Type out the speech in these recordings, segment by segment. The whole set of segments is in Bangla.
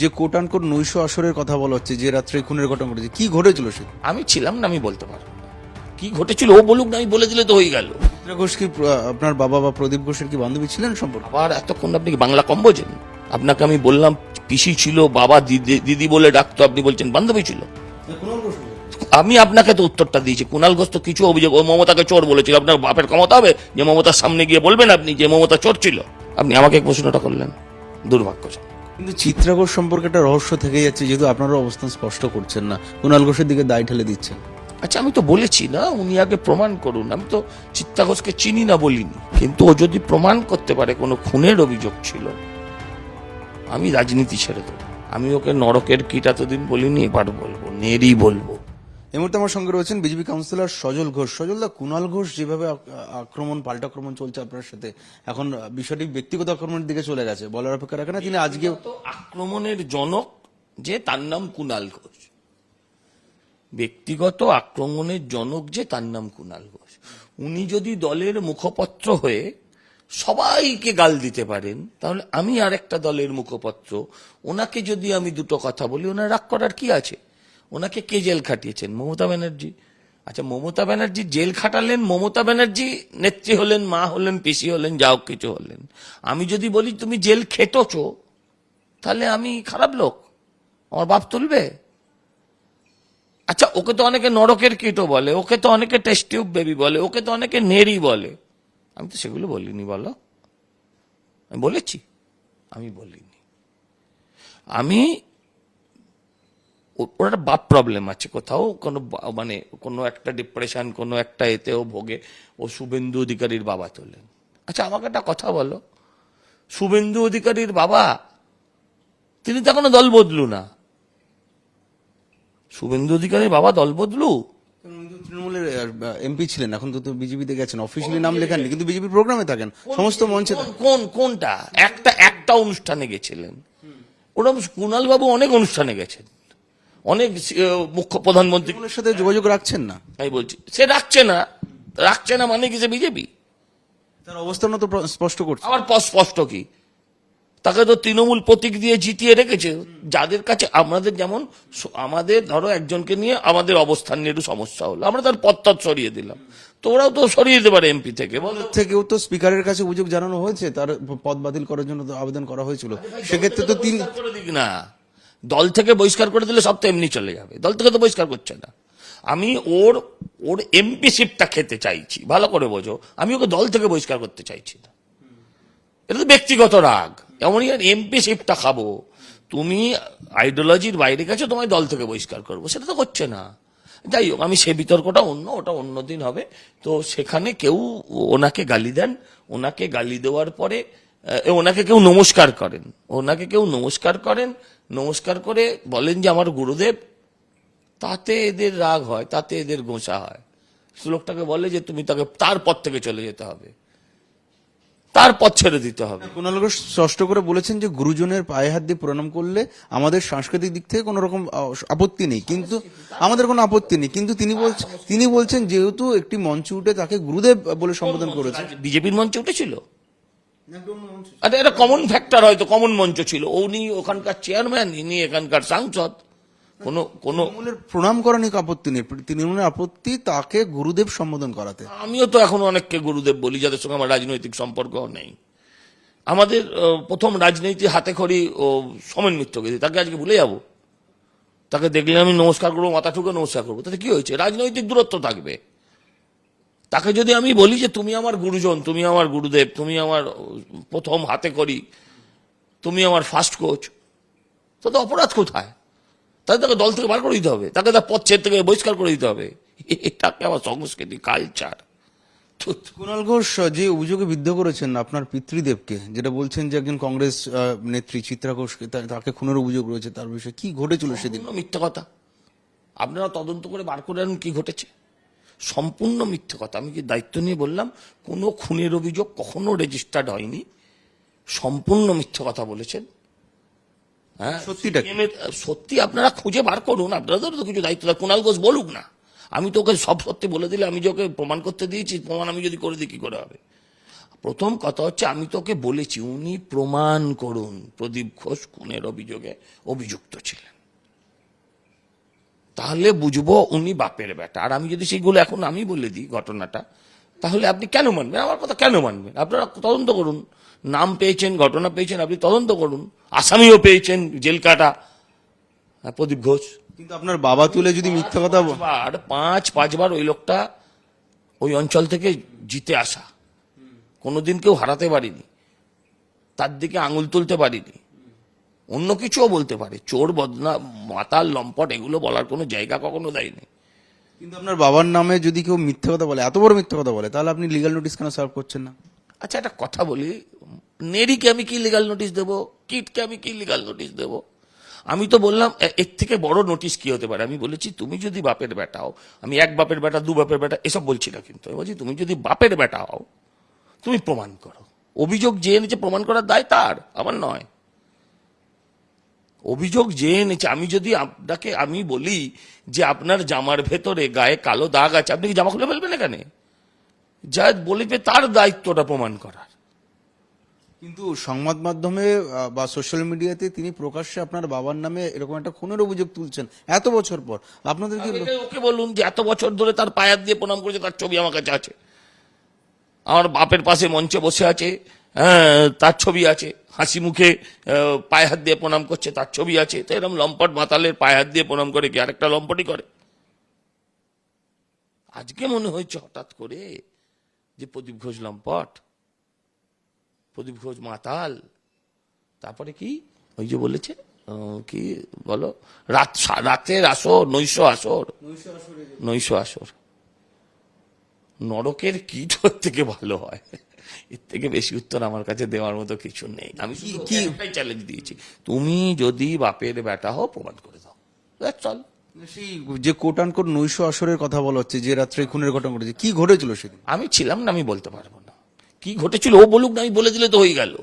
যে কোট আনকোট নৈশ আসরের কথা বলা হচ্ছে যে রাত্রে খুনের ঘটনা ঘটেছে কি ঘটেছিল সে? আমি ছিলাম না আমি বলতে পারব। কি ঘটেছিল ও বলুক না আমি বলে দিলে তো হয়ে গেল। চিত্রা ঘোষ কি আপনার বাবা বা প্রদীপ ঘোষের কি বান্ধবী ছিলেন সম্পর্ক? আবার এতক্ষণ আপনি বাংলা কম বোঝেন? আপনাকে আমি বললাম পিসি ছিল বাবা দিদি দিদি বলে ডাকতো আপনি বলছেন বান্ধবী ছিল। আমি আপনাকে তো উত্তরটা দিয়েছি। কুণাল ঘোষ তো কিছু অভিযোগ ও মমতাকে চোর বলেছিল। আপনার বাপের ক্ষমতা হবে? যে মমতার সামনে গিয়ে বলবেন আপনি যে মমতা চোর ছিল। আপনি আমাকে প্রশ্নটা করলেন। দুর্ভাগ্য কিন্তু চিত্রাঘোষ সম্পর্কে একটা রহস্য থেকে যাচ্ছে, যেহেতু আপনারা অবস্থান স্পষ্ট করছেন না। কুণাল ঘোষের দিকে দায় ঠেলে দিচ্ছেন। আচ্ছা আমি তো বলেছি না, উনি আগে প্রমাণ করুন। আমি তো চিত্তা ঘোষকে চিনি না বলিনি। কিন্তু ও যদি প্রমাণ করতে পারে, কোনো খুনের অভিযোগ ছিল, আমি রাজনীতি ছেড়ে দেবো। আমি ওকে নরকের কীট এতদিন বলিনি, এবার বলব, নেরই বলব। এই মুহূর্তে আমার সঙ্গে রয়েছেন বিজেপি কাউন্সিলর সজল ঘোষ। সজল দা কুণাল ঘোষ যেভাবে আক্রমণ পাল্টা আক্রমণ চলছে আপনার সাথে এখন বিষয়টি ব্যক্তিগত আক্রমণের দিকে চলে গেছে বলার অপেক্ষা রাখে না। তিনি আজকেও তো আক্রমণের জনক যে তার নাম কুণাল ঘোষ। ব্যক্তিগত আক্রমণের জনক যে তার নাম কুণাল ঘোষ। উনি যদি দলের মুখপত্র হয়ে সবাইকে গাল দিতে পারেন তাহলে আমি আরেকটা দলের মুখপত্র ওনাকে যদি আমি দুটো কথা বলি ওনার রাগ করার কি আছে? ওনাকে কে জেল খাটিয়েছেন? মমতা ব্যানার্জি। আচ্ছা মমতা ব্যানার্জি জেল খাটালেন, মমতা ব্যানার্জি নেত্রী হলেন, মা হলেন, পিসি হলেন যা হোক কিছু হলেন। আমি যদি বলি, তুমি জেল খেটোছো, তাহলে আমি খারাপ লোক। আমার বাপ তুলবে? আচ্ছা ওকে তো অনেকে নরকের কীটও বলে, ওকে তো অনেকে টেস্টিউব বেবি বলে, ওকে তো অনেকে নেরি বলে। আমি তো সেগুলো বলিনি, বলো। আমি বলেছি, আমি বলিনি। আমি ওর একটা বাপ প্রবলেম আছে কোথাও। কোনো মানে কোনো একটা ডিপ্রেশন কোনো একটা এতেও ভোগে। ও শুভেন্দু অধিকারীর বাবা তোলেন। আচ্ছা আমাকে একটা কথা বলো। শুভেন্দু অধিকারীর বাবা তিনি তো এখনও দল বদলু না। শুভেন্দু অধিকারীর বাবা দল বদলু? তৃণমূলের এমপি ছিলেন এখন তো বিজেপিতে গেছেন। অফিসিয়ালি নাম লেখাননি কিন্তু বিজেপি প্রোগ্রামে থাকেন। সমস্ত মঞ্চে কোন- কোন কোনটা? একটা একটা অনুষ্ঠানে গেছিলেন। ওরা কুণাল বাবু অনেক অনুষ্ঠানে গেছেন। অনেক মুখ্য প্রধানমন্ত্রী সাথে যোগাযোগ রাখছেন না। তাই বলছি। সে রাখছে না। রাখছে না মানে কি সে বিজেপি? তার অবস্থানও তো স্পষ্ট করছে। আবার স্পষ্ট কি? তাকে তো তৃণমূল প্রতীক দিয়ে জিতিয়ে রেখেছে। যাদের কাছে আমাদের যেমন আমাদের ধরো একজনকে নিয়ে আমাদের অবস্থান নিয়ে একটু সমস্যা হলো। আমরা তার পত্তর সরিয়ে দিলাম। তো ওরাও তো সরিয়ে দিতে পারে এমপি থেকে। থেকেও তো স্পিকারের কাছে অভিযোগ জানানো হয়েছে তার পদ বাতিল করার জন্য তো আবেদন করা হয়েছিল। সেক্ষেত্রে তো তিনি না। দল থেকে বহিষ্কার করে দিলে সব তো এমনি চলে যাবে। দল থেকে তো বহিষ্কার করছে না। আমি ওর ওর এমপি শিপটা খেতে চাইছি। ভালো করে বোঝো। আমি ওকে দল থেকে বহিষ্কার করতে চাইছি না। এটা তো ব্যক্তিগত রাগ। এমনই এমপি শিপটা খাব। তুমি আইডিওলজির বাইরে গেছো, তোমায় দল থেকে বহিষ্কার করব। সেটা তো করছে না। যাই হোক, আমি সে বিতর্কটা অন্য, ওটা অন্য দিন হবে। তো সেখানে কেউ ওনাকে গালি দেন। ওনাকে গালি দেওয়ার পরে ওনাকে কেউ নমস্কার করেন। ওনাকে কেউ নমস্কার করেন নমস্কার করে বলেন যে আমার গুরুদেব তাতে এদের রাগ হয় তাতে এদের গোসা হয়। শ্লোকটাকে বলে যে তুমি তাকে তার পথ থেকে চলে যেতে হবে। তার পথ ছেড়ে দিতে হবে। কুণাল ঘোষ স্পষ্ট করে বলেছেন যে গুরুজনের পায়ে হাত দিয়ে প্রণাম করলে আমাদের সাংস্কৃতিক দিক থেকে কোনো রকম আপত্তি নেই। কিন্তু আমাদের কোনো আপত্তি নেই। কিন্তু তিনি বলছেন তিনি বলছেন যেহেতু একটি মঞ্চে উঠে তাকে গুরুদেব বলে সম্বোধন করেছে। বিজেপির মঞ্চে উঠেছিল? আরে এটা কমন ফ্যাক্টর হয়তো কমন মঞ্চ ছিল। উনি ওখানকার চেয়ারম্যান ইনি এখানকার সাংসদ। কোনো কোনো প্রণাম করা নিয়ে আপত্তি নেই। তৃণমূলের আপত্তি তাকে গুরুদেব সম্বোধন করাতে। আমিও তো এখন অনেককে গুরুদেব বলি যাদের সঙ্গে আমার রাজনৈতিক সম্পর্ক নেই। আমাদের প্রথম রাজনীতি হাতে খড়ি ও সমেন মিত্র গেছি তাকে আজকে ভুলে যাব। তাকে দেখলে আমি নমস্কার করব মাথা ঠুকে নমস্কার করব। তাতে কি হয়েছে? রাজনৈতিক দূরত্ব থাকবে। তাকে যদি আমি বলি যে তুমি আমার গুরুজন তুমি আমার গুরুদেব তুমি আমার প্রথম হাতে করি তুমি আমার ফার্স্ট কোচ তাতে অপরাধ কোথায়? তাহলে তাকে দল থেকে বার করে দিতে হবে তাকে তার পথ ছেড়ে থেকে বহিষ্কার করে দিতে হবে। এটাকে আমার সংস্কৃতি কালচার কুণাল ঘোষ যে অভিযোগে বিদ্ধ করেছেন আপনার পিতৃদেবকে যেটা বলছেন যে একজন কংগ্রেস নেত্রী চিত্রা ঘোষকে তাকে খুনের অভিযোগ রয়েছে তার বিষয়ে কি ঘটেছিল সেদিন? মিথ্যা কথা। আপনারা তদন্ত করে বার করে আনুন কি ঘটেছে। সম্পূর্ণ মিথ্যে কথা। আমি কি দায়িত্ব নিয়ে বললাম কোনো খুনের অভিযোগ কখনো রেজিস্টার্ড হয়নি। সম্পূর্ণ মিথ্যে কথা বলেছেন। হ্যাঁ? সত্যিটা সত্যি আপনারা খুঁজে বার করুন। আপনাদের তো কিছু দায়িত্ব। কুণাল ঘোষ বলুক না। আমি তো ওকে সব সত্যি বলে দিলে আমি যে ওকে প্রমাণ করতে দিয়েছি প্রমাণ আমি যদি করে দিই কি করে হবে? প্রথম কথা হচ্ছে আমি তোকে বলেছি উনি প্রমাণ করুন। প্রদীপ ঘোষ খুনের অভিযোগে অভিযুক্ত ছিলেন। তাহলে বুঝব উনি বাপের বেটা। আর আমি যদি সেইগুলো এখন আমি বলে দিই ঘটনাটা তাহলে আপনি কেন মানবেন? আমার কথা কেন মানবেন? আপনারা তদন্ত করুন। নাম পেয়েছেন ঘটনা পেয়েছেন আপনি তদন্ত করুন। আসামিও পেয়েছেন জেল কাটা। হ্যাঁ, প্রদীপ ঘোষ। কিন্তু আপনার বাবা তুলে যদি মিথ্যা কথা পাঁচবার পাঁচ পাঁচবার ওই লোকটা ওই অঞ্চল থেকে জিতে আসা। কোনোদিন কেউ হারাতে পারিনি। তার দিকে আঙুল তুলতে পারিনি। অন্য কিছুও বলতে পারে। চোর বদনা মাতাল লম্পট এগুলো বলার কোনো জায়গা কখনো দেয়নি। কিন্তু আপনার বাবার নামে যদি কেউ মিথ্যা কথা বলে এত বড় মিথ্যা কথা বলে তাহলে আপনি লিগাল নোটিশ কেন সার্ভ করছেন না? আচ্ছা একটা কথা বলি। নেরিকে আমি কি লিগাল নোটিশ দেবো? কিটকে আমি কি লিগাল নোটিশ দেবো? আমি তো বললাম এর থেকে বড় নোটিশ কি হতে পারে? আমি বলেছি তুমি যদি বাপের বেটা হও আমি এক বাপের বেটা দু বাপের বেটা এসব বলছি না কিন্তু। আমি বলছি তুমি যদি বাপের বেটা হও তুমি প্রমাণ করো। অভিযোগ যে এনেছে প্রমাণ করার দায় তার আমার নয়। অভিযোগ যে এনেছে আমি যদি আপনাকে আমি বলি যে আপনার জামার ভেতরে গায়ে কালো দাগ আছে আপনি কি জামা খুলে ফেলবেন এখানে? যা বলিবে তার দায়িত্বটা প্রমাণ করার। কিন্তু সংবাদ মাধ্যমে বা সোশ্যাল মিডিয়াতে তিনি প্রকাশ্যে আপনার বাবার নামে এরকম একটা খুনের অভিযোগ তুলছেন এত বছর পর। আপনাদের কি ওকে বলুন যে এত বছর ধরে তার পায়ার দিয়ে প্রণাম করেছে তার ছবি আমার কাছে আছে। আমার বাপের পাশে মঞ্চে বসে আছে হ্যাঁ, তার ছবি আছে। হাসি মুখে পায়ে হাত দিয়ে প্রণাম করছে তার ছবি আছে। তো এরকম লম্পট মাতালের পায়ে হাত দিয়ে প্রণাম করে কি আরেকটা লম্পটই করে? আজকে মনে হয়েছে হঠাৎ করে যে প্রদীপ ঘোষ লম্পট প্রদীপ ঘোষ মাতাল তারপরে কি ওই যে বলেছে কি বলো রাত রাতের আসর নৈশ আসর। নৈশ আসর। নরকের কীট থেকে ভালো হয়। এর থেকে বেশি উত্তর আমার কাছে দেওয়ার মতো কিছু নেই। আমি কি চ্যালেঞ্জ দিয়েছি। তুমি যদি বাপের বেটা হও প্রমাণ করে দাও। চল সেই যে কোট নৈশ আসরের কথা বলা হচ্ছে যে রাত্রে খুনের ঘটনা ঘটেছে কি ঘটেছিল সেদিন? আমি ছিলাম না আমি বলতে পারব না। কি ঘটেছিল? ও বলুক না আমি বলে দিলে তো হয়ে গেল।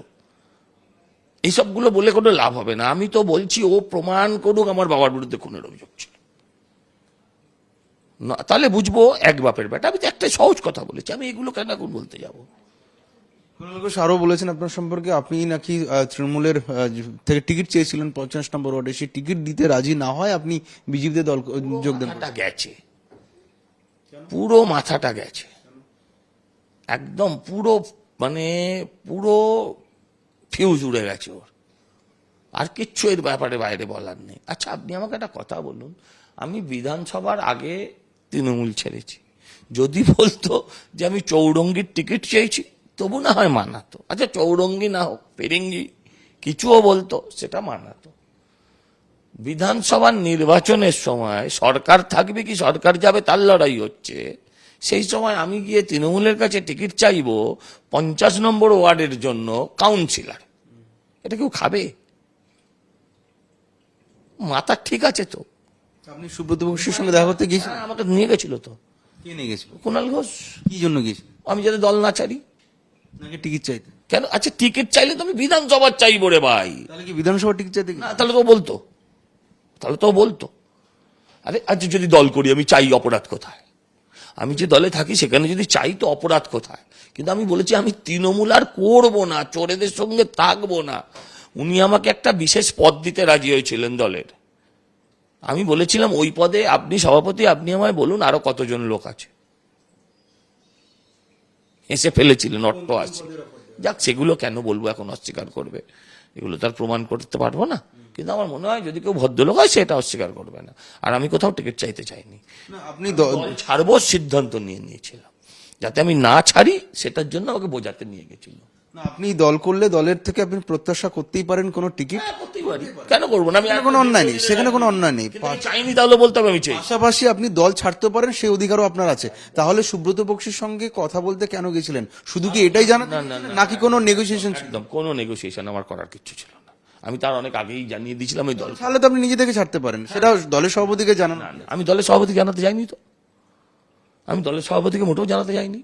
এইসবগুলো বলে কোনো লাভ হবে না। আমি তো বলছি ও প্রমাণ করুক আমার বাবার বিরুদ্ধে খুনের অভিযোগ ছিল। না তাহলে বুঝব এক বাপের ব্যাটা। আমি তো একটা সহজ কথা বলেছি। আমি এগুলো কেন এখন বলতে যাব? কুণাল ঘোষ আরও বলেছেন আপনার সম্পর্কে আপনি নাকি তৃণমূলের থেকে টিকিট চেয়েছিলেন পঞ্চাশ নম্বর ওয়ার্ডে। সেই টিকিট দিতে রাজি না হয় আপনি বিজেপিতে দল যোগ দেন। গেছে। পুরো মাথাটা গেছে। একদম পুরো মানে পুরো ফিউজ উড়ে গেছে ওর। আর কিচ্ছু এর ব্যাপারে বাইরে বলার নেই। আচ্ছা আপনি আমাকে একটা কথা বলুন। আমি বিধানসভার আগে তৃণমূল ছেড়েছি। যদি বলতো যে আমি চৌরঙ্গির টিকিট চেয়েছি তবু না হয় মানাতো। আচ্ছা চৌরঙ্গি না হোক পেরিঙ্গি কিছুও বলতো সেটা মানাতো। বিধানসভার নির্বাচনের সময় সরকার থাকবে কি সরকার যাবে তার লড়াই হচ্ছে। সেই সময় আমি গিয়ে তৃণমূলের কাছে টিকিট চাইব পঞ্চাশ নম্বর ওয়ার্ডের জন্য কাউন্সিলর। এটা কেউ খাবে? মাথা ঠিক আছে তো। আপনি সুব্রত বক্সির সঙ্গে দেখা করতে গিয়েছিলেন? হ্যাঁ, আমাকে নিয়ে গেছিল তো। কে নিয়ে গেছিল? কুণাল ঘোষ। কি জন্য গিয়েছিলেন আমি যাতে দল না ছাড়ি। নাকি টিকিট চাইতে? কেন? আচ্ছা টিকিট চাইলে তো আমি বিধানসভার চাইব রে ভাই। তাহলে কি বিধানসভা টিকিট চাইতে না তাহলে তো বলতো। তাহলে তো বলতো। আরে আচ্ছা যদি দল করি আমি চাই অপরাধ কোথায়? আমি যে দলে থাকি সেখানে যদি চাই তো অপরাধ কোথায়? কিন্তু আমি বলেছি আমি তৃণমূল আর করব না চোরেদের সঙ্গে থাকব না। উনি আমাকে একটা বিশেষ পদ দিতে রাজি হয়েছিলেন দলের। আমি বলেছিলাম ওই পদে আপনি সভাপতি আপনি আমায় বলুন আরও কতজন লোক আছে। এসে ফেলেছিলেন অট্ট আছে। যাক সেগুলো কেন বলব এখন অস্বীকার করবে? এগুলো তার প্রমাণ করতে পারব না। কিন্তু আমার মনে হয় যদি কেউ ভদ্রলোক হয় সেটা অস্বীকার করবে না। আর আমি কোথাও টিকিট চাইতে চাইনি। আপনি ছাড়বো সিদ্ধান্ত নিয়ে নিয়েছিলাম। যাতে আমি না ছাড়ি সেটার জন্য আমাকে বোঝাতে নিয়ে গেছিল। আপনি দল করলে দলের থেকে আপনি প্রত্যাশা করতেই পারেন কোনো টিকিট? হ্যাঁ, পারি। কেন করব না? আমি কোনো অন্যায় নেই সেখানে কোনো অন্যায় নেই। চাইনি তাহলে বলতে হবে আমি চাই। পাশাপাশি আপনি দল ছাড়তে পারেন সেই অধিকারও আপনার আছে। তাহলে সুব্রত বক্সির সঙ্গে কথা বলতে কেন গেছিলেন? শুধু কি এটাই জানেন? নাকি কোনো নেগোসিয়েশন ছিল? একদম কোনো নেগোসিয়েশন আমার করার কিছু ছিল না। আমি তার অনেক আগেই জানিয়ে দিয়েছিলাম ওই দল তাহলে তো আপনি নিজে থেকে ছাড়তে পারেন। সেটা দলের সভাপতিকে জানান। আমি দলের সভাপতি জানাতে যাইনি তো। আমি দলের সভাপতিকে মোটেও জানাতে যাইনি।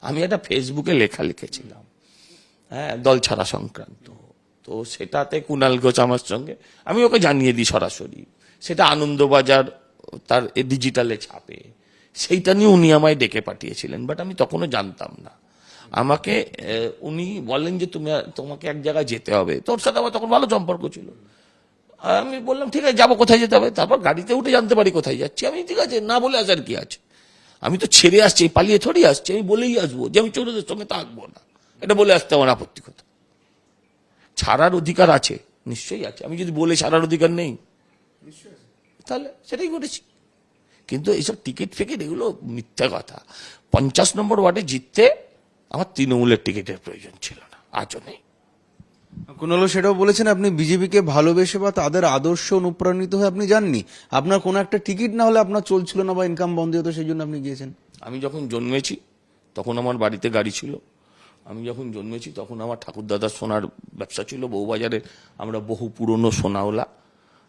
আমি একটা ফেসবুকে লেখা লিখেছিলাম। হ্যাঁ দল ছাড়া সংক্রান্ত। তো সেটাতে কুণাল ঘোষ আমার সঙ্গে। আমি ওকে জানিয়ে দিই সরাসরি। সেটা আনন্দবাজার, তার ডিজিটালে ছাপে। সেইটা নিয়ে উনি আমায় ডেকে পাঠিয়েছিলেন বাট আমি তখনও জানতাম না। আমাকে উনি বলেন যে তুমি, তোমাকে এক জায়গায় যেতে হবে। তোর সাথে আমার তখন ভালো সম্পর্ক ছিল। আমি বললাম, ঠিক আছে, যাব, কোথায় যেতে হবে? তারপর গাড়িতে উঠে জানতে পারি কোথায় যাচ্ছি। আমি, ঠিক আছে, না বলে আসার কি আছে? আমি তো ছেড়ে আসছি পালিয়ে থরি আসছি, আমি বলেই আসব যে আমি চোরদের সঙ্গে থাকব না। এটা বলে আসতে আমার আপত্তি কথা। ছাড়ার অধিকার আছে। নিশ্চয়ই আছে। আমি যদি বলে ছাড়ার অধিকার নেই তাহলে সেটাই করেছি কিন্তু এইসব টিকিট ফিকিট এগুলো মিথ্যা কথা। পঞ্চাশ নম্বর ওয়ার্ডে জিততে আমার তৃণমূলের টিকিটের প্রয়োজন ছিল না। আজও নেই। কুণাল সেটাও বলেছেন আপনি বিজেপিকে ভালোবেসে বা তাদের আদর্শ অনুপ্রাণিত হয়ে আপনি যাননি। আপনার কোনো একটা টিকিট না হলে আপনার চলছিল না বা ইনকাম বন্ধ হতো সেই জন্য আপনি গিয়েছেন। আমি যখন জন্মেছি তখন আমার বাড়িতে গাড়ি ছিল। আমি যখন জন্মেছি তখন আমার ঠাকুরদাদার সোনার ব্যবসা ছিল বউবাজারে। আমরা বহু পুরনো সোনাওলা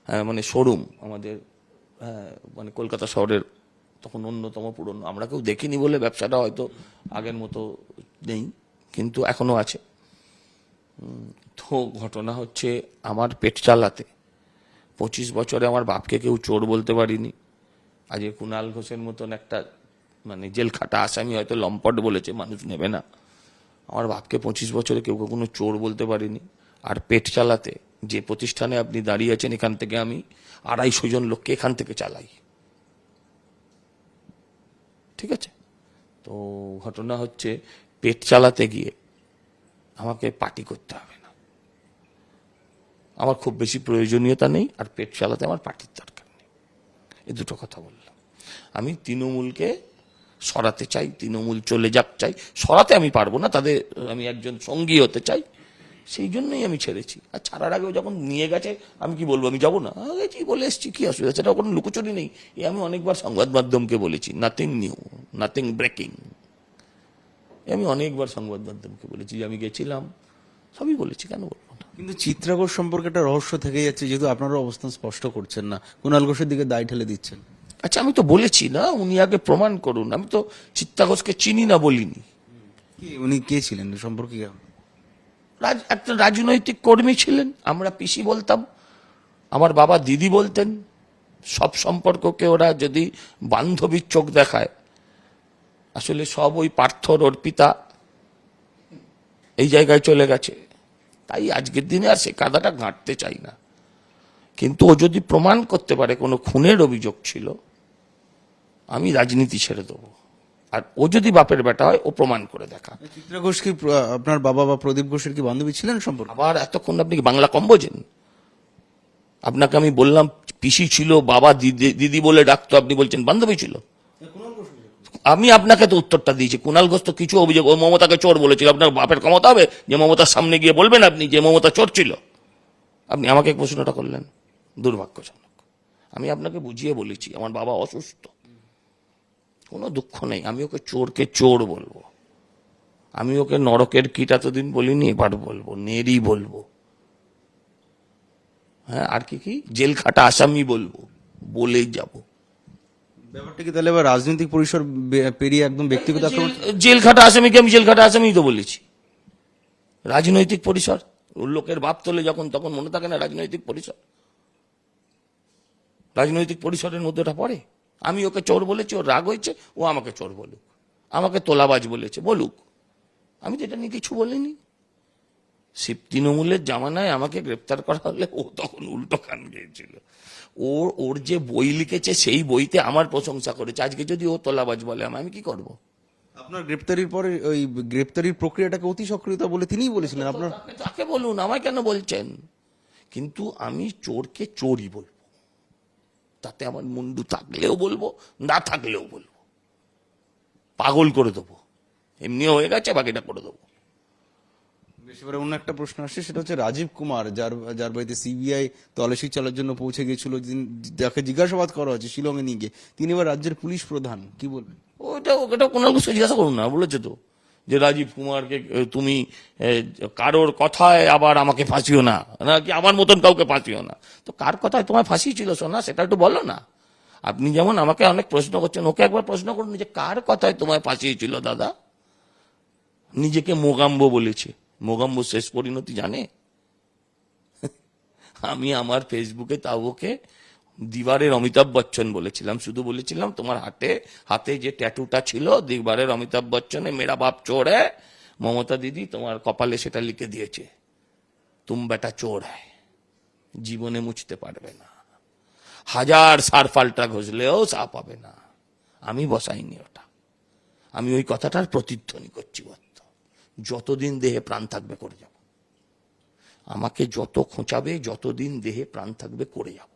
হ্যাঁ, মানে শোরুম আমাদের হ্যাঁ, মানে কলকাতা শহরের তখন অন্যতম পুরনো। আমরা কেউ দেখিনি বলে ব্যবসাটা হয়তো আগের মতো নেই কিন্তু এখনও আছে। তো ঘটনা হচ্ছে আমার পেট চালাতে। পঁচিশ বছরে আমার বাপকে কেউ চোর বলতে পারিনি। আজকে কুণাল ঘোষের মতন একটা মানে জেল খাটা আসামি হয়তো লম্পট বলেছে মানুষ নেবে না। আমার বাপকে পঁচিশ বছরে কেউ কখনো চোর বলতে পারিনি। আর পেট চালাতে, যে প্রতিষ্ঠানে আপনি দাঁড়িয়ে আছেন এখান থেকে আমি আড়াইশো জন লোককে এখান থেকে চালাই। ঠিক আছে? তো ঘটনা হচ্ছে, পেট চালাতে গিয়ে আমাকে পার্টি করতে হবে না। আমার খুব বেশি প্রয়োজনীয়তা নেই, আর পেট চালাতে আমার পার্টির দরকার নেই। এই দুটো কথা বললাম। আমি তৃণমূলকে সরাতে চাই, তৃণমূল চলে যাক চাই। সরাতে আমি পারব না, তাদের, আমি একজন সঙ্গী হতে চাই, সেই জন্যই আমি ছেড়েছি। আর ছাড়ার আগেও যখন নিয়ে গেছে, আমি কি বলব, আমি যাব না? গেছি বলে এসছি, কি অসুবিধা? সেটা কোনো লুকোচুরি নেই। এ আমি অনেকবার সংবাদ মাধ্যমকে বলেছি নাথিং নিউ নাথিং ব্রেকিং আমি অনেকবার সংবাদ মাধ্যমকে বলেছি যে আমি গেছিলাম, সবই বলেছি, কেন বলব না? কিন্তু চিত্রা ঘোষ সম্পর্কে একটা রহস্য থেকে যাচ্ছে, যেহেতু আপনারা অবস্থান স্পষ্ট করছেন না। কুণাল ঘোষের দিকে দায় ঠেলে দিচ্ছেন। আচ্ছা আমি তো বলেছি না উনি আগে প্রমাণ করুন। আমি তো চিত্তা ঘোষকে চিনি না বলিনি। উনি কে ছিলেন? সম্পর্কে? রাজ- একটা রাজনৈতিক কর্মী ছিলেন আমরা পিসি বলতাম আমার বাবা দিদি বলতেন সব সম্পর্ককে ওরা যদি বান্ধবীর চোখ দেখায় আসলে সব ওই পার্থর অর্পিতা এই জায়গায় চলে গেছে। তাই আজকের দিনে আর সে কাদাটা ঘাঁটতে চাই না। কিন্তু ও যদি প্রমাণ করতে পারে কোনো খুনের অভিযোগ ছিল আমি রাজনীতি ছেড়ে দেবো। আর ও যদি বাপের বেটা হয় ও প্রমাণ করে দেখা। চিত্রা ঘোষ কি আপনার বাবা বা প্রদীপ ঘোষের কি বান্ধবী ছিলেন সম্পর্কে? আবার এতক্ষণ আপনি কি বাংলা কম বোঝেন? আপনাকে আমি বললাম পিসি ছিল বাবা দিদি দিদি বলে ডাকতো আপনি বলছেন বান্ধবী ছিল। আমি আপনাকে তো উত্তরটা দিয়েছি। কুণাল ঘোষ তো কিছু অভিযোগ ও মমতাকে চোর বলেছিল। আপনার বাপের ক্ষমতা হবে? যে মমতার সামনে গিয়ে বলবেন আপনি যে মমতা চোর ছিল। আপনি আমাকে প্রশ্নটা করলেন। দুর্ভাগ্যজনক। আমি আপনাকে বুঝিয়ে বলেছি আমার বাবা অসুস্থ। কোনো দুঃখ নেই। আমি ওকে চোরকে চোর বলব। আমি ওকে নরকের কীট এতদিন বলিনি এবার বলব। নেরি বলব। হ্যাঁ আর কি কি? জেল খাটা আসামি বলব। বলেই যাব। ব্যাপারটা কি তাহলে এবার রাজনৈতিক পরিসর পেরিয়ে একদম ব্যক্তিগত জেল খাটা আসামিকে আমি জেল খাটা আসামি তো বলেছি। রাজনৈতিক পরিসর? লোকের বাপ তোলে যখন তখন মনে থাকে না রাজনৈতিক পরিসর? রাজনৈতিক পরিসরের মধ্যে ওটা পড়ে? আমি ওকে চোর বলেছি ওর রাগ হয়েছে ও আমাকে চোর বলুক। আমাকে তোলাবাজ বলেছে বলুক। আমি তো এটা নিয়ে কিছু বলিনি। শিব তৃণমূলের জামানায় আমাকে গ্রেপ্তার করা হলে ও তখন উল্টো কান গিয়েছিল। ওর ওর যে বই লিখেছে সেই বইতে আমার প্রশংসা করেছে। আজকে যদি ও তোলাবাজ বলে আমি কি করব? আপনার গ্রেপ্তারির পরে ওই গ্রেপ্তারির প্রক্রিয়াটাকে অতি সক্রিয়তা বলে তিনিই বলেছিলেন আপনার তাকে- তাকে বলুন আমায় কেন বলছেন? কিন্তু আমি চোরকে চোরই বলব। তাতে আমার মুন্ডু থাকলেও বলব না থাকলেও বলব। পাগল করে দেবো। এমনি হয়ে গেছে বাকিটা করে দেবো। বেশ, এবারে অন্য একটা প্রশ্ন আসছে সেটা হচ্ছে রাজীব কুমার যার যার বাড়িতে সিবিআই তল্লাশি চালার জন্য পৌঁছে গিয়েছিল যাকে জিজ্ঞাসাবাদ করা হচ্ছে শিলংয়ে নিয়ে গিয়ে তিনি এবার রাজ্যের পুলিশ প্রধান কি বলবেন? ওটা ওটা কোনাল ঘোষ জিজ্ঞাসা করুন না বলেছে তো। যে রাজীব কুমারকে তুমি কারোর কথায় আবার আমাকে ফাঁসিও না, নাকি আমার মতন কাউকে ফাঁসিও না। তো কার কথায় তোমায় ফাঁসিয়েছিল সোনা, সেটা একটু বলো না। আপনি যেমন আমাকে অনেক প্রশ্ন করছেন, ওকে একবার প্রশ্ন করুন যে কার কথায় তোমায় ফাঁসিয়েছিল দাদা? নিজেকে মোগাম্বো বলেছে। মোগাম্বো শেষ পরিণতি জানে? আমি আমার ফেসবুকে তাও ওকে দিবারের অমিতাভ বচ্চন বলেছিলাম। শুধু বলেছিলাম, তোমার হাতে হাতে যে ট্যাটুটা ছিল, দিবারের অমিতাভ বচ্চনে মেরা বাপ চোর হ্যায়, মমতা দিদি তোমার কপালে সেটা লিখে দিয়েছে, তুম বেটা চোর হ্যায়, জীবনে মুছতে পারবে না। হাজার সার ফাল্টা ঘষলেও চা পাবে না। আমি বসাইনি ওটা। আমি ওই কথাটার প্রতিধ্বনি করছি বর্ত যতদিন দেহে প্রাণ থাকবে করে যাব। আমাকে যত খোঁচাবে, যতদিন দেহে প্রাণ থাকবে করে যাব।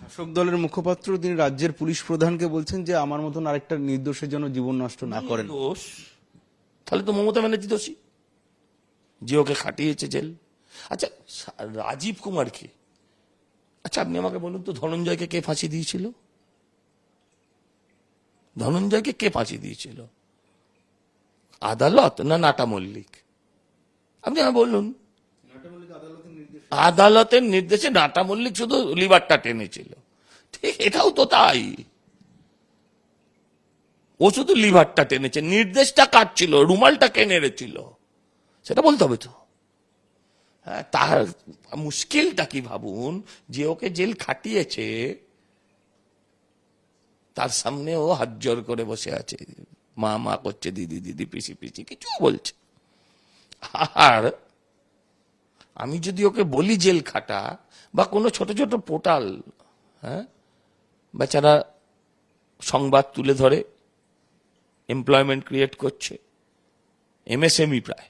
শাসক দলের মুখপাত্র তিনি রাজ্যের পুলিশ প্রধানকে বলছেন যে আমার মতন আরেকটা নির্দোষের জন্য জীবন নষ্ট না করেন। দোষ তাহলে তো মমতা ব্যানার্জি দোষী। যে ওকে খাটিয়েছে জেল। আচ্ছা রাজীব কুমার কে আচ্ছা আপনি আমাকে বলুন তো, ধনঞ্জয়কে কে ফাঁসি দিয়েছিল? ধনঞ্জয়কে কে ফাঁসি দিয়েছিল? আদালত না নাটা মল্লিক আপনি বলুন। আদালতের নির্দেশে নাটা মল্লিক শুধু লিভারটা টেনেছিল। ঠিক, এটাও তো তাই। ও শুধু লিভারটা টেনেছে, নির্দেশটা কাটছিল, রুমালটা কে নেড়েছিল? সেটা বলতে হবে তো। হ্যাঁ তার মুশকিলটা কি ভাবুন? যে ওকে জেল খাটিয়েছে, তার সামনে ও হাত জোর করে বসে আছে। মা মা করছে, দিদি দিদি, পিসি পিসি, কিছু বলছে। আর আমি যদি ওকে বলি জেল খাটা বা কোনো ছোট ছোট পোর্টাল হ্যাঁ বেচারা সংবাদ তুলে ধরে এমপ্লয়মেন্ট ক্রিয়েট করছে এমএসএমই প্রায়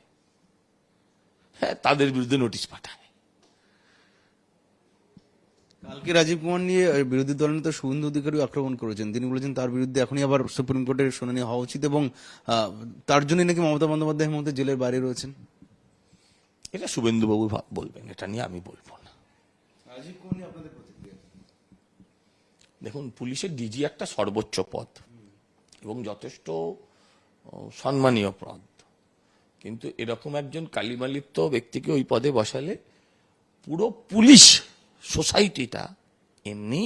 হ্যাঁ তাদের বিরুদ্ধে নোটিশ পাঠায়। কালকে রাজীব কুমার নিয়ে আহ, দল দলনেতা শুভেন্দু অধিকারী আক্রমণ করেছেন। তিনি বলেছেন তার বিরুদ্ধে এখনই আবার সুপ্রিম কোর্টের শুনানি হওয়া উচিত এবং তার জন্যই নাকি মমতা বন্দ্যোপাধ্যায়ের মধ্যে জেলের বাইরে রয়েছেন। এটা শুভেন্দুবাবু বলবেন এটা নিয়ে আমি বলব না। দেখুন পুলিশের ডিজি একটা সর্বোচ্চ পদ এবং যথেষ্ট সম্মানীয় পদ। কিন্তু এরকম একজন কালিমালিপ্ত ব্যক্তিকে ওই পদে বসালে পুরো পুলিশ সোসাইটিটা এমনি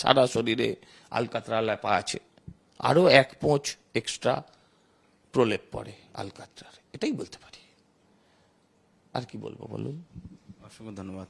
সারা শরীরে আলকাতরা লেপা আছে। আরও এক পোঁচ এক্সট্রা প্রলেপ পড়ে আলকাতরার। এটাই বলতে পারি। আর কি বলব বলুন? অসংখ্য ধন্যবাদ।